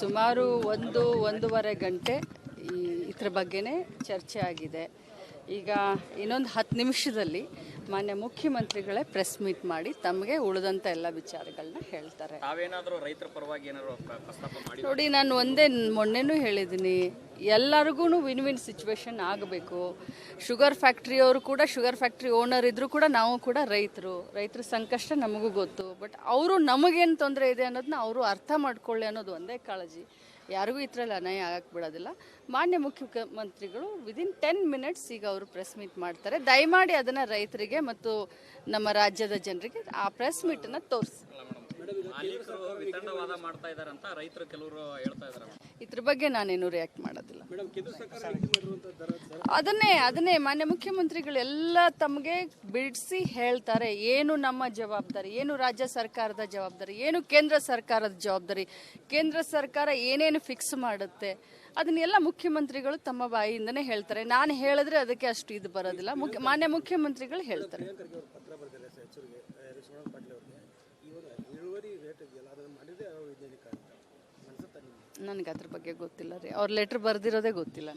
ಸುಮಾರು ಒಂದು ಒಂದೂವರೆ ಗಂಟೆ ಈ ಇದ್ರ ಬಗ್ಗೆನೇ ಚರ್ಚೆ ಆಗಿದೆ. ಈಗ ಇನ್ನೊಂದು ಹತ್ತು ನಿಮಿಷದಲ್ಲಿ ಮಾನ್ಯ ಮುಖ್ಯಮಂತ್ರಿಗಳೇ ಪ್ರೆಸ್ ಮೀಟ್ ಮಾಡಿ ತಮಗೆ ಉಳಿದಂಥ ಎಲ್ಲ ವಿಚಾರಗಳನ್ನ ಹೇಳ್ತಾರೆ. ತಾವೇನಾದರೂ ರೈತರ ಪರವಾಗಿ ಏನಾದ್ರು ಪ್ರ- ಪ್ರಸ್ತಾಪ ನೋಡಿ ನಾನು ಒಂದೇ ಮೊನ್ನೆನೂ ಹೇಳಿದ್ದೀನಿ. ಎಲ್ಲರಿಗೂ ವಿನ್ ವಿನ್ ಸಿಚುವೇಶನ್ ಆಗಬೇಕು ಶುಗರ್ ಫ್ಯಾಕ್ಟ್ರಿಯವರು ಕೂಡ ಶುಗರ್ ಫ್ಯಾಕ್ಟ್ರಿ ಓನರ್ ಇದ್ದರೂ ಕೂಡ ನಾವು ಕೂಡ ರೈತರು. ರೈತರ ಸಂಕಷ್ಟ ನಮಗೂ ಗೊತ್ತು. ಬಟ್ ಅವರು ನಮಗೇನು ತೊಂದರೆ ಇದೆ ಅನ್ನೋದನ್ನ ಅವರು ಅರ್ಥ ಮಾಡ್ಕೊಳ್ಳಿ ಅನ್ನೋದು ಒಂದೇ ಕಾಳಜಿ. ಯಾರಿಗೂ ಈ ಅನಯ ಅನ್ಯಾಯ ಆಗಕ್ಕೆ ಬಿಡೋದಿಲ್ಲ. ಮಾನ್ಯ ಮುಖ್ಯಮಂತ್ರಿಗಳು ವಿದಿನ್ ಟೆನ್ ಮಿನಿಟ್ಸ್ ಈಗ ಅವರು ಪ್ರೆಸ್ ಮೀಟ್ ಮಾಡ್ತಾರೆ. ದಯಮಾಡಿ ಅದನ್ನು ರೈತರಿಗೆ ಮತ್ತು ನಮ್ಮ ರಾಜ್ಯದ ಜನರಿಗೆ ಆ ಪ್ರೆಸ್ ಮೀಟನ್ನು ತೋರಿಸಿ. ಮಾಲೀಕರು ವಿತಂಡವಾದ ಮಾಡ್ತಾ ಇದಾರೆ ಅಂತ ರೈತರು ಕೆಲವರು ಹೇಳ್ತಾ ಇದಾರೆ ಇದ್ರ ಬಗ್ಗೆ ನಾನೇನು ರಿಯಾಕ್ಟ್ ಮಾಡೋದಿಲ್ಲ. ಅದನ್ನೇ ಅದನ್ನೇ ಮಾನ್ಯ ಮುಖ್ಯಮಂತ್ರಿಗಳು ಎಲ್ಲ ತಮಗೆ ಬಿಡಿಸಿ ಹೇಳ್ತಾರೆ ಏನು ನಮ್ಮ ಜವಾಬ್ದಾರಿ ಏನು ರಾಜ್ಯ ಸರ್ಕಾರದ ಜವಾಬ್ದಾರಿ ಏನು ಕೇಂದ್ರ ಸರ್ಕಾರದ ಜವಾಬ್ದಾರಿ ಕೇಂದ್ರ ಸರ್ಕಾರ ಏನೇನು ಫಿಕ್ಸ್ ಮಾಡುತ್ತೆ ಅದನ್ನೆಲ್ಲ ಮುಖ್ಯಮಂತ್ರಿಗಳು ತಮ್ಮ ಬಾಯಿಯಿಂದನೇ ಹೇಳ್ತಾರೆ. ನಾನು ಹೇಳಿದ್ರೆ ಅದಕ್ಕೆ ಅಷ್ಟು ಇದು ಬರೋದಿಲ್ಲ. ಮುಖ್ಯ ಮಾನ್ಯ ಮುಖ್ಯಮಂತ್ರಿಗಳು ಹೇಳ್ತಾರೆ. ಇಳುವರಿ ರೇಟ್ ಇದೆಯಲ್ಲ ಅದನ್ನು ಮಾಡಿದ್ರೆ ವೈಜ್ಞಾನಿಕ ಅಂತ. ನನಗೆ ಅದ್ರ ಬಗ್ಗೆ ಗೊತ್ತಿಲ್ಲ ರೀ. ಅವ್ರ ಲೆಟ್ರ್ ಬರ್ದಿರೋದೇ ಗೊತ್ತಿಲ್ಲ.